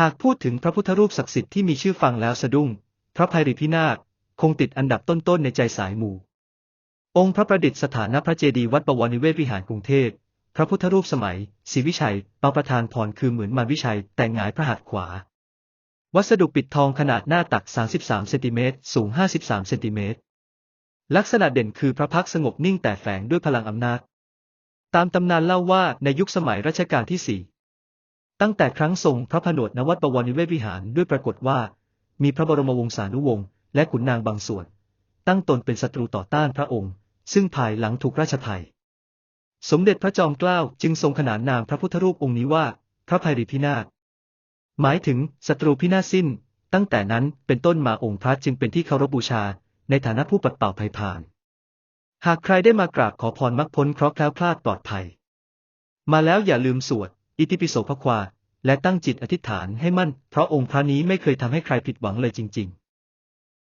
หากพูดถึงพระพุทธรูปศักดิ์สิทธิ์ที่มีชื่อฟังแล้วสะดุ้ง พระภัยริพินาศคงติดอันดับต้นๆในใจสายหมู่ องค์พระประดิษฐานณพระเจดีย์วัดบวรนิเวศวิหารกรุงเทพ พระพุทธรูปสมัยศรีวิชัยปางประธานพรคือเหมือนมารวิชัย แต่หงายพระหัตถ์ขวา วัสดุปิดทองขนาดหน้าตัก 33 เซนติเมตร สูง 53 เซนติเมตร ลักษณะเด่นคือพระพักสงบนิ่งแต่แฝงด้วยพลังอำนาจ ตามตำนานเล่าว่าในยุคสมัยรัชกาลที่สี่ ตั้งแต่ครั้งทรงพระผนวดณวัดบวรนิเวศวิหารด้วยปรากฏว่า มีพระบรมวงศานุวงศ์และขุนนางบางส่วน ตั้งตนเป็นศัตรูต่อต้านพระองค์ ซึ่งภายหลังถูกราชไทยสมเด็จพระจอมเกล้าจึงทรงขนานนามพระพุทธรูปองค์นี้ว่า พระภัยริพินาศหมายถึงศัตรูพินาศสิ้น ตั้งแต่นั้นเป็นต้นมาองค์พระจึงเป็นที่เคารพบูชา ในฐานะผู้ปัดเป่าภัยพาน หากใครได้มากราบขอพรมักพ้นเคราะห์แคล้วคลาดปลอดภัย มาแล้วอย่าลืมสวด อิติปิโสพระควา และตั้งจิตอธิษฐานให้มั่น เพราะองค์พระนี้ไม่เคยทำให้ใครผิดหวังเลยจริง ๆ